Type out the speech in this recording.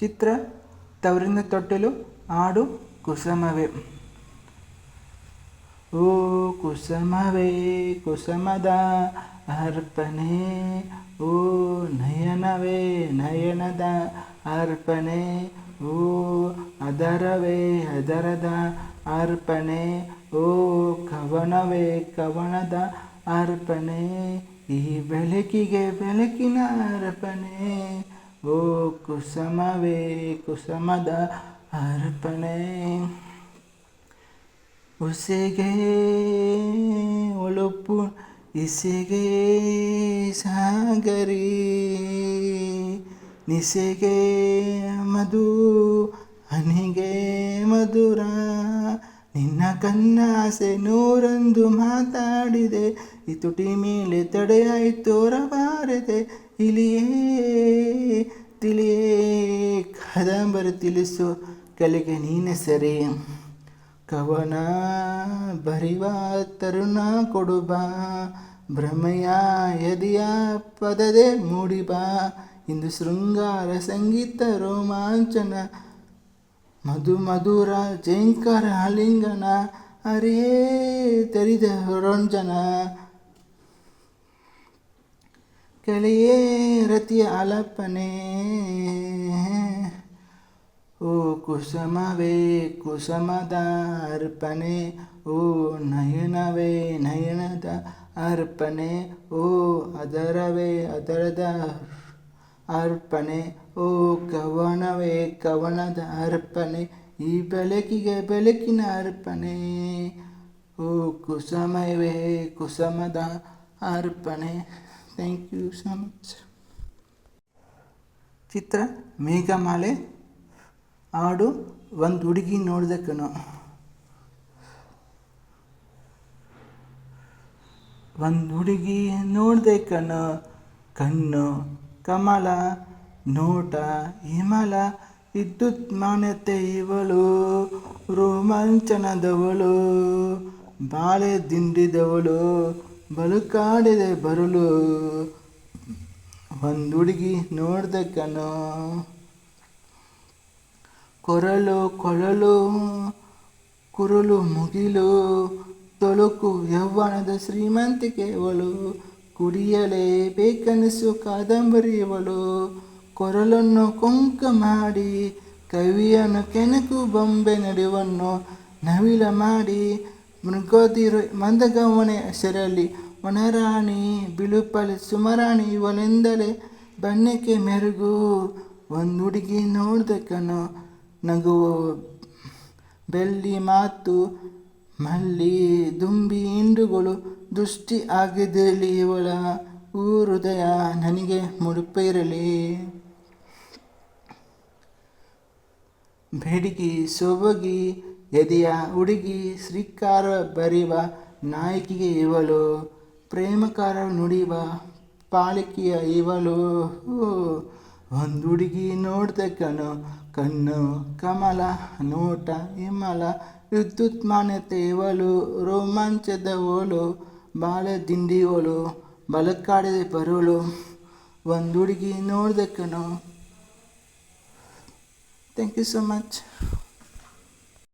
ಚಿತ್ರ ತವರಿನ ತೊಟ್ಟಲು ಆಡು ಕುಸುಮವೇ. ಓ ಕುಸುಮವೇ, ಕುಸುಮದ ಅರ್ಪಣೆ. ಓ ನಯನವೇ, ನಯನದ ಅರ್ಪಣೆ. ಓ ಅದರವೇ, ಅದರದ ಅರ್ಪಣೆ. ಓ ಕವನವೇ, ಕವನದ ಅರ್ಪಣೆ. ಈ ಬೆಳಕಿಗೆ ಬೆಳಕಿನ ಅರ್ಪಣೆ. ಓ ಕುಸುಮವೇ ಕುಸುಮದ ಅರ್ಪಣೆ. ಉಸೆಗೆ ಒಳುಪು ಇಸೆಗೆ ಸಾಗರಿ. ನಿಸೆಗೆ ಮಧು ಹನಿಗೆ ಮಧುರ. ನಿನ್ನ ಕನ್ನಾಸೆ ನೂರೊಂದು ಮಾತಾಡಿದೆ. ಈ ತುಟಿ ಮೇಲೆ ತಡೆಯಾಯಿತೋರಬಾರದೆ ಇಲಿಯೇ ತಿಳಿಯೇ ಕಾದಂಬರಿ ತಿಳಿಸು. ಕಲೆಗೆ ನೀನೆ ಸರಿ. ಕವನ ಬರಿವ, ತರುಣ ಕೊಡುಬ ಭ್ರಮಯ ಯದಿಯ ಪದದೆ ಮೂಡಿಬ ಇಂದು ಶೃಂಗಾರ ಸಂಗೀತ ರೋಮಾಂಚನ. ಮಧು ಮಧುರ ಜಯಂಕಾರ ಆಲಿಂಗನ ಅರೇ ತೆರಿದ ರಂಜನ. ಕೆಳೆಯೇ ರತಿಯ ಆಲಪನೆ ಓ ಕುಸುಮವೇ ಕುಸುಮದ ಅರ್ಪಣೆ. ಓ ನಯನವೇ ನಯನದ ಅರ್ಪಣೆ. ಓ ಅದರವೇ ಅದರದ ಅರ್ಪಣೆ, ಓ ಕವನವೇ, ಕವನದ ಅರ್ಪಣೆ, ಈ ಬೆಳಕಿಗೆ ಬೆಳಕಿನ ಅರ್ಪಣೆ. ಓ ಕುಸುಮವೇ, ಕುಸಮದ ಅರ್ಪಣೆ. ಥ್ಯಾಂಕ್ ಯು ಸೊ ಮಚ್ ಚಿತ್ರ ಮೇಘಮಾಲೆ. ಹಾಡು ಒಂದು ಹುಡುಗಿ ನೋಡಿದೆ ಕಣೋ ಒಂದು ಹುಡುಗಿ ನೋಡಿದೆ ಕಣ್ಣು ಕಣ್ಣು ಕಮಲ, ನೋಟ, ಹಿಮಲ, ವಿದ್ಯುತ್ ಮಾನ್ಯತೆ ಇವಳು, ರೋಮಾಂಚನದವಳು, ಬಾಳೆ ದಿಂಡಿದವಳು, ಬಲುಕಾಡಿದೆ ಬರಲು. ಒಂದು ಹುಡುಗಿ ನೋಡಿದೆ ಕಣೋ, ಕೊರಳು ಕೊಳಲು, ಕುರುಳು ಮುಗಿಲು ತೊಳುಕು ಯೌವನದ ಶ್ರೀಮಂತಿಕೆ ಕುಡಿಯಲೇ ಬೇಕನಿಸು ಕಾದಂಬರಿ ಇವಳು ಕೊರಲನ್ನು ಕೊಂಕ ಮಾಡಿ ಕವಿಯನ್ನು ಕೆನಕು ಬೊಂಬೆ ನಡುವನ್ನು ನವಿಲ ಮಾಡಿ ಮೃಗೋದಿರು ಮಂದಗವನೆ ಹೆಸರಲ್ಲಿ ಒಣರಾಣಿ ಬಿಳುಪಲಿ ಸುಮರಾಣಿ ಇವಳೆಂದಲೇ ಬಣ್ಣಕ್ಕೆ ಮೆರುಗು. ಒಂದು ಹುಡುಗಿ ಕಣೋ ನಗುವ ಬೆಳ್ಳಿ ಮಾತು ಮಲ್ಲಿ ದುಂಬಿ ಹಿಂಡುಗಳು ದೃಷ್ಟಿ ಆಗಿದ್ದಲ್ಲಿ ಇವಳ ಊ ಹೃದಯ ನನಗೆ ಮುಡುಪಿರಲಿ. ಬೇಡಿಗೆ ಸೊಬಗಿ ಎದೆಯ ಹುಡುಗಿ ಶ್ರೀಕಾರ ಬರೆಯುವ ನಾಯಕಿಗೆ ಇವಳು, ಪ್ರೇಮಕಾರ ನುಡಿಯುವ ಪಾಲಿಕೆಯ ಇವಳು. ಒಂದು ಹುಡುಗಿ ನೋಡ್ದೆ ಕಣೋ, ಕಣ್ಣು ಕಮಲ ನೋಟ ಹಿಮಲ ವಿದ್ಯುತ್ ಮಾನ್ಯತೆ ಇವಳು ರೋಮಾಂಚದವಳು ಬಾಳೆ ಓಲು ಬಲಕ್ಕಾಡದೆ ಬರೋಳು. ಒಂದು ಹುಡುಗಿ ನೋಡ್ದೆ ಕಣೋ. Thank you so much